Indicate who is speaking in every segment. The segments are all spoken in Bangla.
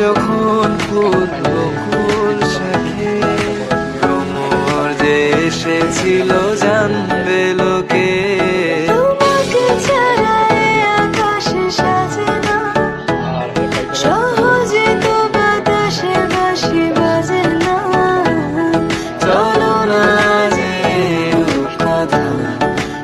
Speaker 1: যখন ফুল শাখে ভ্রমর যে এসেছিল জানবে লোকে।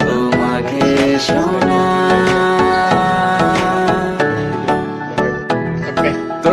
Speaker 2: তোমাকে
Speaker 1: শোনা